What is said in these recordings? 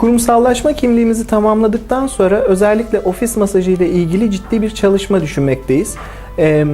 Kurumsallaşma kimliğimizi tamamladıktan sonra özellikle ofis masajı ile ilgili ciddi bir çalışma düşünmekteyiz. Ee,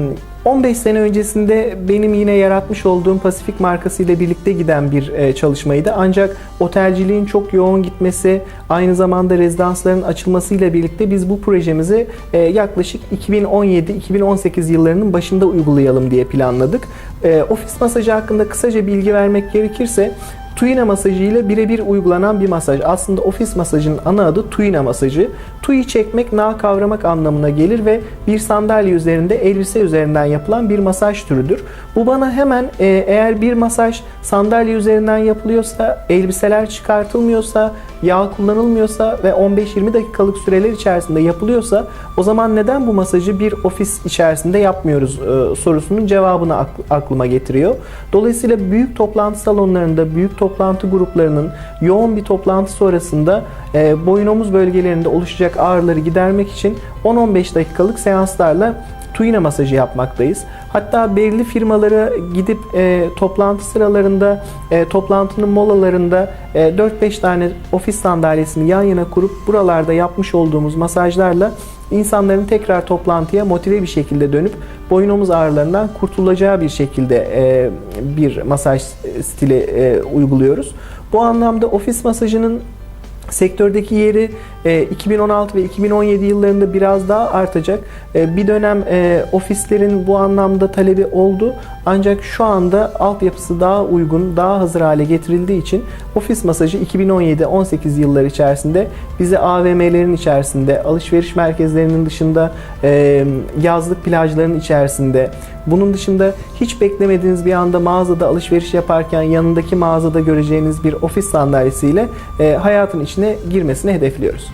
15 sene öncesinde benim yine yaratmış olduğum Pasifik markası ile birlikte giden bir e, çalışmaydı. Ancak otelciliğin çok yoğun gitmesi, aynı zamanda rezidansların açılmasıyla birlikte biz bu projemizi e, yaklaşık 2017-2018 yıllarının başında uygulayalım diye planladık. E, Ofis masajı hakkında kısaca bilgi vermek gerekirse Tuina masajı ile birebir uygulanan bir masaj. Aslında ofis masajının ana adı Tuina masajı. Tuyi çekmek, na kavramak anlamına gelir ve bir sandalye üzerinde elbise üzerinden yapılan bir masaj türüdür. Bu bana hemen e, eğer bir masaj sandalye üzerinden yapılıyorsa, elbiseler çıkartılmıyorsa, yağ kullanılmıyorsa ve 15-20 dakikalık süreler içerisinde yapılıyorsa o zaman neden bu masajı bir ofis içerisinde yapmıyoruz e, sorusunun cevabını akl- aklıma getiriyor. Dolayısıyla büyük toplantı salonlarında, büyük toplantı gruplarının yoğun bir toplantı sonrasında e, boyun omuz bölgelerinde oluşacak ağrıları gidermek için 10-15 dakikalık seanslarla Tuina masajı yapmaktayız. Hatta belirli firmalara gidip e, toplantı sıralarında, e, toplantının molalarında e, 4-5 tane ofis sandalyesini yan yana kurup buralarda yapmış olduğumuz masajlarla insanların tekrar toplantıya motive bir şekilde dönüp boyun omuz ağrılarından kurtulacağı bir şekilde e, bir masaj stili e, uyguluyoruz. Bu anlamda ofis masajının sektördeki yeri e, 2016 ve 2017 yıllarında biraz daha artacak. E, bir dönem e, ofislerin bu anlamda talebi oldu. Ancak şu anda altyapısı daha uygun, daha hazır hale getirildiği için ofis masajı 2017-18 yılları içerisinde bize AVM'lerin içerisinde, alışveriş merkezlerinin dışında, yazlık plajların içerisinde, bunun dışında hiç beklemediğiniz bir anda mağazada alışveriş yaparken yanındaki mağazada göreceğiniz bir ofis sandalyesiyle hayatın içine girmesini hedefliyoruz.